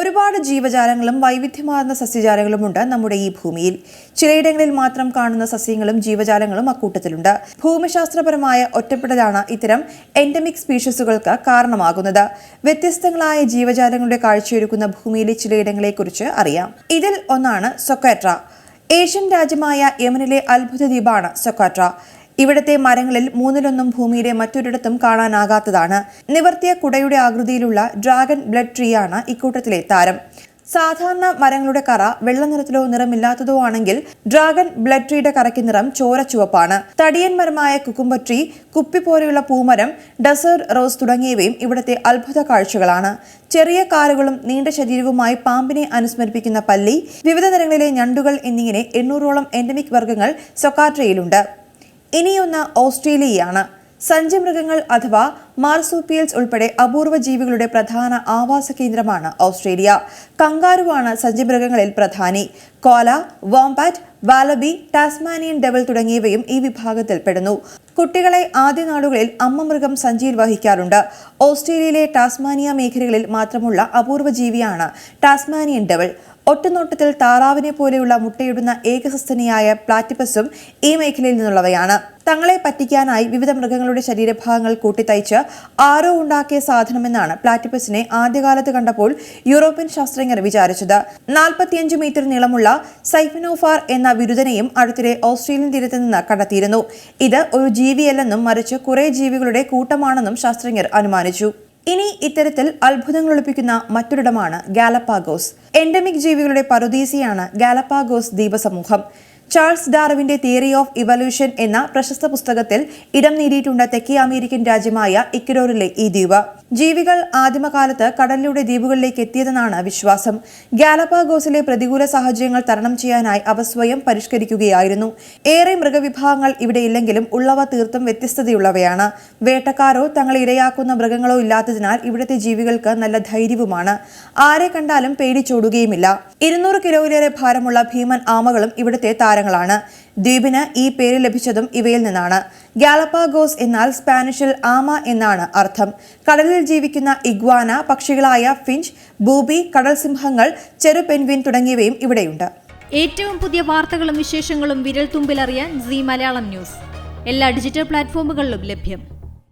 ഒരുപാട് ജീവജാലങ്ങളും വൈവിധ്യമാർന്ന സസ്യജാലങ്ങളുമുണ്ട് നമ്മുടെ ഈ ഭൂമിയിൽ. ചിലയിടങ്ങളിൽ മാത്രം കാണുന്ന സസ്യങ്ങളും ജീവജാലങ്ങളും അക്കൂട്ടത്തിലുണ്ട്. ഭൂമിശാസ്ത്രപരമായ ഒറ്റപ്പെടലാണ് ഇത്തരം എൻഡമിക് സ്പീഷീസുകൾക്ക് കാരണമാകുന്നത്. വ്യത്യസ്തങ്ങളായ ജീവജാലങ്ങളുടെ കാഴ്ചയൊരുക്കുന്ന ഭൂമിയിലെ ചിലയിടങ്ങളെക്കുറിച്ച് അറിയാം. ഇതിൽ ഒന്നാണ് സൊക്കാട്ര. ഏഷ്യൻ രാജ്യമായ യമനിലെ അത്ഭുത ദ്വീപാണ് സൊക്കാട്ര. ഇവിടുത്തെ മരങ്ങളിൽ മൂന്നിലൊന്നും ഭൂമിയിലെ മറ്റൊരിടത്തും കാണാനാകാത്തതാണ്. നിവർത്തിയ കുടയുടെ ആകൃതിയിലുള്ള ഡ്രാഗൺ ബ്ലഡ് ട്രീയാണ് ഇക്കൂട്ടത്തിലെ താരം. സാധാരണ മരങ്ങളുടെ കറ വെള്ള നിറത്തിലോ നിറമില്ലാത്തതോ ആണെങ്കിൽ ഡ്രാഗൺ ബ്ലഡ് ട്രീയുടെ കറയ്ക്ക് നിറം ചോര ചുവപ്പാണ്. തടിയൻ മരമായ കുക്കുംബർ ട്രീ കുപ്പി പോലെയുള്ള പൂമരം ഡെസേർട്ട് റോസ് തുടങ്ങിയവയും ഇവിടുത്തെ അത്ഭുത കാഴ്ചകളാണ്. ചെറിയ കാലുകളും നീണ്ട ശരീരവുമായി പാമ്പിനെ അനുസ്മരിപ്പിക്കുന്ന പല്ലി വിവിധ നിറങ്ങളിലെ ഞണ്ടുകൾ എന്നിങ്ങനെ എണ്ണൂറോളം എൻഡമിക് വർഗങ്ങൾ സൊക്കാട്രയിലുണ്ട്. ഇനിയൊന്ന് ഓസ്ട്രേലിയയാണ്. സഞ്ചിമൃഗങ്ങൾ അഥവാ മാർസൂപ്പിയൽസ് ഉൾപ്പെടെ അപൂർവ ജീവികളുടെ പ്രധാന ആവാസ കേന്ദ്രമാണ് ഓസ്ട്രേലിയ. കങ്കാരുവാണ് സഞ്ചിമൃഗങ്ങളിൽ പ്രധാനി. കോല വോംപാറ്റ് വാലബി ടാസ്മാനിയൻ ഡെവൽ തുടങ്ങിയവയും ഈ വിഭാഗത്തിൽ പെടുന്നു കുട്ടികളെ ആദ്യ നാളുകളിൽ അമ്മ മൃഗം സഞ്ചിയിൽ വഹിക്കാറുണ്ട്. ഓസ്ട്രേലിയയിലെ ടാസ്മാനിയ മേഖലകളിൽ മാത്രമുള്ള അപൂർവ ജീവിയാണ് ടാസ്മാനിയൻ ഡെവൽ ഒറ്റനോട്ടത്തിൽ താറാവിനെ പോലെയുള്ള മുട്ടയിടുന്ന ഏകസസ്തനിയായ പ്ലാറ്റിപ്പസും ഈ മേഖലയിൽ നിന്നുള്ളവയാണ്. തങ്ങളെ പറ്റിക്കാനായി വിവിധ മൃഗങ്ങളുടെ ശരീരഭാഗങ്ങൾ കൂട്ടിത്തയ്ച്ച് ആരോ ഉണ്ടാക്കിയ സാധനമെന്നാണ് പ്ലാറ്റിപ്പസിനെ ആദ്യകാലത്ത് കണ്ടപ്പോൾ യൂറോപ്യൻ ശാസ്ത്രജ്ഞർ വിചാരിച്ചത്. നാൽപ്പത്തിയഞ്ച് മീറ്റർ നീളമുള്ള സൈഫിനോഫാർ എന്ന ബിരുദനെയും അടുത്തിടെ ഓസ്ട്രേലിയൻ തീരത്ത് നിന്ന് കണ്ടെത്തിയിരുന്നു. ഇത് ഒരു ജീവിയല്ലെന്നും മറിച്ച് കുറെ ജീവികളുടെ കൂട്ടമാണെന്നും ശാസ്ത്രജ്ഞർ അനുമാനിച്ചു. ഇനി ഇത്തരത്തിൽ അത്ഭുതങ്ങൾ ഒളിപ്പിക്കുന്ന മറ്റൊരിടമാണ് ഗാലപ്പാഗോസ്. എൻഡമിക് ജീവികളുടെ പറുദീസിയാണ് ഗാലപ്പാഗോസ് ദ്വീപസമൂഹം. ചാൾസ് ഡാർവിന്റെ തിയറി ഓഫ് ഇവല്യൂഷൻ എന്ന പ്രശസ്ത പുസ്തകത്തിൽ ഇടം നേടിയിട്ടുണ്ട് തെക്കേ അമേരിക്കൻ രാജ്യമായ ഇക്വഡോറിലെ ഈ ദ്വീപ്. ജീവികൾ ആദിമകാലത്ത് കടലിലൂടെ ദ്വീപുകളിലേക്ക് എത്തിയതെന്നാണ് വിശ്വാസം. ഗാലപ്പാഗോസിലെ പ്രതികൂല സാഹചര്യങ്ങൾ തരണം ചെയ്യാനായി അവ സ്വയം പരിഷ്കരിക്കുകയായിരുന്നു. ഏറെ മൃഗവിഭാഗങ്ങൾ ഇവിടെ ഇല്ലെങ്കിലും ഉള്ളവ തീർത്തും വ്യത്യസ്തതയുള്ളവയാണ്. വേട്ടക്കാരോ തങ്ങളെ ഇരയാക്കുന്ന മൃഗങ്ങളോ ഇല്ലാത്തതിനാൽ ഇവിടുത്തെ ജീവികൾക്ക് നല്ല ധൈര്യവുമാണ്. ആരെ കണ്ടാലും പേടിച്ചോടുകയുമില്ല. ഇരുന്നൂറ് കിലോയിലേറെ ഭാരമുള്ള ഭീമൻ ആമകളും ഇവിടുത്തെ താരങ്ങളാണ്. ദ്വീപിന് ഈ പേര് ലഭിച്ചതും ഇവയിൽ നിന്നാണ്. ഗാലപ്പാഗോസ് എന്നാൽ സ്പാനിഷിൽ ആമ എന്നാണ് അർത്ഥം. കടലിൽ ജീവിക്കുന്ന ഇഗ്വാന പക്ഷികളായ ഫിഞ്ച് ബൂബി കടൽ സിംഹങ്ങൾ ചെറു പെൻഗ്വിൻ തുടങ്ങിയവയും ഇവിടെയുണ്ട്. ഏറ്റവും പുതിയ വാർത്തകളും വിശേഷങ്ങളും വിരൽ തുമ്പിലറിയാൻ സി മലയാളം ന്യൂസ്. എല്ലാ ഡിജിറ്റൽ പ്ലാറ്റ്ഫോമുകളിലും ലഭ്യം.